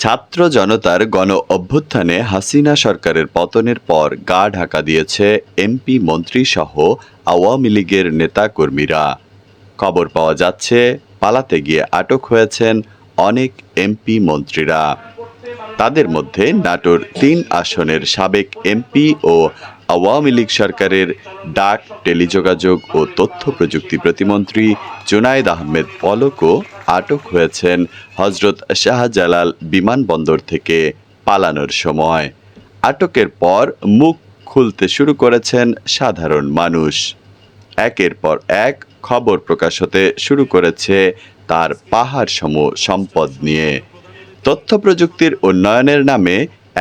ছাত্র জনতার গণ অভ্যুত্থানে হাসিনা সরকারের পতনের পর গা ঢাকা দিয়েছে এমপি, মন্ত্রী সহ আওয়ামী লীগের নেতাকর্মীরা। খবর পাওয়া যাচ্ছে, পালাতে গিয়ে আটক হয়েছেন অনেক এমপি মন্ত্রীরা। তাদের মধ্যে নাটোর তিন আসনের সাবেক এমপি ও আওয়ামী লীগ সরকারের ডাক, টেলিযোগাযোগ ও তথ্য প্রযুক্তি প্রতিমন্ত্রী জুনায়েদ আহমেদ পলকও আটক হয়েছেন হজরত শাহজালাল বিমানবন্দর থেকে পালানোর সময়। আটকের পর মুখ খুলতে শুরু করেছেন সাধারণ মানুষ। একের পর এক খবর প্রকাশ হতে শুরু করেছে তার পাহাড় সম সম্পদ নিয়ে। তথ্য প্রযুক্তির উন্নয়নের নামে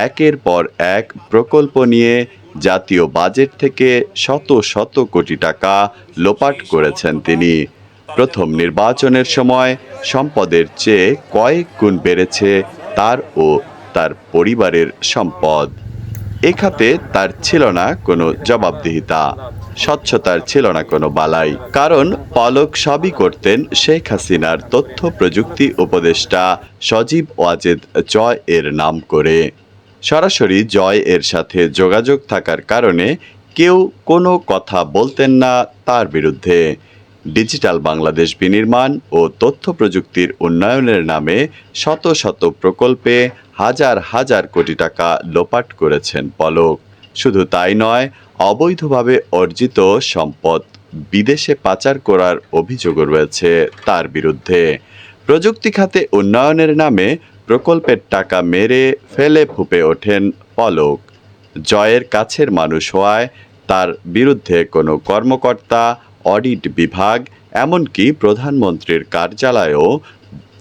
একের পর এক প্রকল্প নিয়ে জাতীয় বাজেট থেকে শত শত কোটি টাকা লোপাট করেছেন তিনি। প্রথম নির্বাচনের সময় সম্পদের চেয়ে কয়েক গুণ বেড়েছে তার ও তার পরিবারের সম্পদ। এ খাতে তার ছিল না কোনো জবাবদিহিতা, স্বচ্ছতার ছিল না কোনো বালাই। কারণ পলক সবই করতেন শেখ হাসিনার তথ্য প্রযুক্তি উপদেষ্টা সজীব ওয়াজেদ জয় এর নাম করে। সরাসরি জয় এর সাথে যোগাযোগ থাকার কারণে কেউ কোনো কথা বলতেন না তার বিরুদ্ধে। ডিজিটাল বাংলাদেশ বিনির্মাণ ও তথ্য প্রযুক্তির উন্নয়নের নামে শত শত প্রকল্পে হাজার হাজার কোটি টাকা লোপাট করেছেন পলক। শুধু তাই নয়, অবৈধভাবে অর্জিত সম্পদ বিদেশে পাচার করার অভিযোগও রয়েছে তার বিরুদ্ধে। প্রযুক্তি খাতে উন্নয়নের নামে প্রকল্পের টাকা মেরে ফেলে ফুপে ওঠেন পলক। জয়ের কাছের মানুষ হওয়ায় তার বিরুদ্ধে কোনো কর্মকর্তা, অডিট বিভাগ, এমনকি প্রধানমন্ত্রীর কার্যালয়েও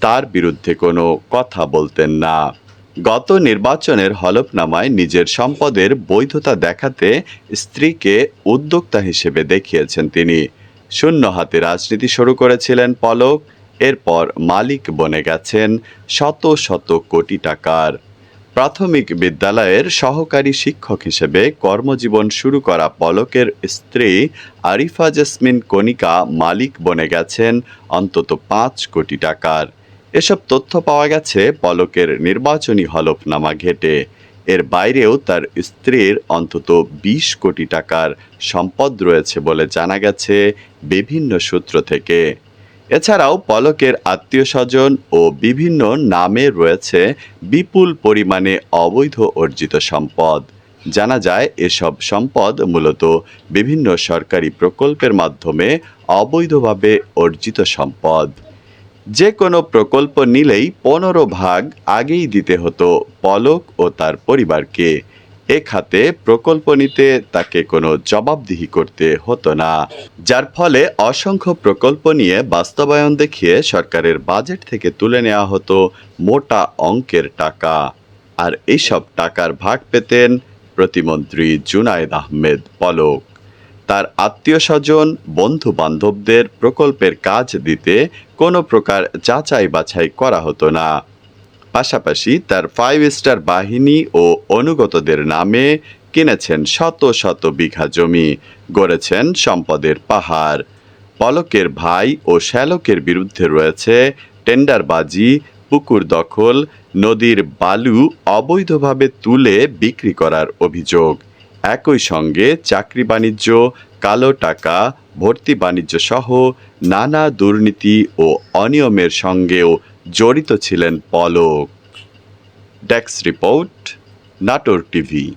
তার বিরুদ্ধে কোনো কথা বলতেন না। গত নির্বাচনের হলফনামায় নিজের সম্পদের বৈধতা দেখাতে স্ত্রীকে উদ্যোক্তা হিসেবে দেখিয়েছেন তিনি। শূন্য হাতে রাজনীতি শুরু করেছিলেন পলক। এরপর মালিক বনে গেছেন শত শত কোটি টাকার। প্রাথমিক বিদ্যালয়ের সহকারী শিক্ষক হিসেবে কর্মজীবন শুরু করা পলকের স্ত্রী আরিফা জেসমিন কণিকা মালিক বনে গেছেন অন্তত পাঁচ কোটি টাকার। এসব তথ্য পাওয়া গেছে পলকের নির্বাচনী হলফনামা ঘেটে। এর বাইরেও তার স্ত্রীর অন্তত বিশ কোটি টাকার সম্পদ রয়েছে বলে জানা গেছে বিভিন্ন সূত্র থেকে। এছাড়াও পলকের আত্মীয় স্বজন ও বিভিন্ন নামে রয়েছে বিপুল পরিমাণে অবৈধ অর্জিত সম্পদ। জানা যায়, এসব সম্পদ মূলত বিভিন্ন সরকারি প্রকল্পের মাধ্যমে অবৈধভাবে অর্জিত সম্পদ। যে কোনো প্রকল্প নিলেই পনেরো ভাগ আগেই দিতে হতো পলক ও তার পরিবারকে। এ খাতে প্রকল্প নিতে তাকে কোনো জবাবদিহি করতে হতো না, যার ফলে অসংখ্য প্রকল্প নিয়ে বাস্তবায়ন দেখিয়ে সরকারের বাজেট থেকে তুলে নেওয়া হতো মোটা অঙ্কের টাকা। আর এইসব টাকার ভাগ পেতেন প্রতিমন্ত্রী জুনায়েদ আহমেদ পলক। তার আত্মীয় স্বজন বন্ধু বান্ধবদের প্রকল্পের কাজ দিতে কোনো প্রকার যাচাই বাছাই করা হতো না। পাশাপাশি তার ফাইভ স্টার বাহিনী ও অনুগতদের নামে কিনেছেন শত শত বিঘা জমি, গড়েছেন সম্পদের পাহাড়। পলকের ভাই ও শ্যালকের বিরুদ্ধে রয়েছে টেন্ডারবাজি, পুকুর দখল, নদীর বালু অবৈধভাবে তুলে বিক্রি করার অভিযোগ। একই সঙ্গে চাকরি বাণিজ্য, কালো টাকা, ভর্তি বাণিজ্য সহ নানা দুর্নীতি ও অনিয়মের সঙ্গেও জড়িত ছিলেন পলক। ডেক্স রিপোর্ট নাটোর টিভি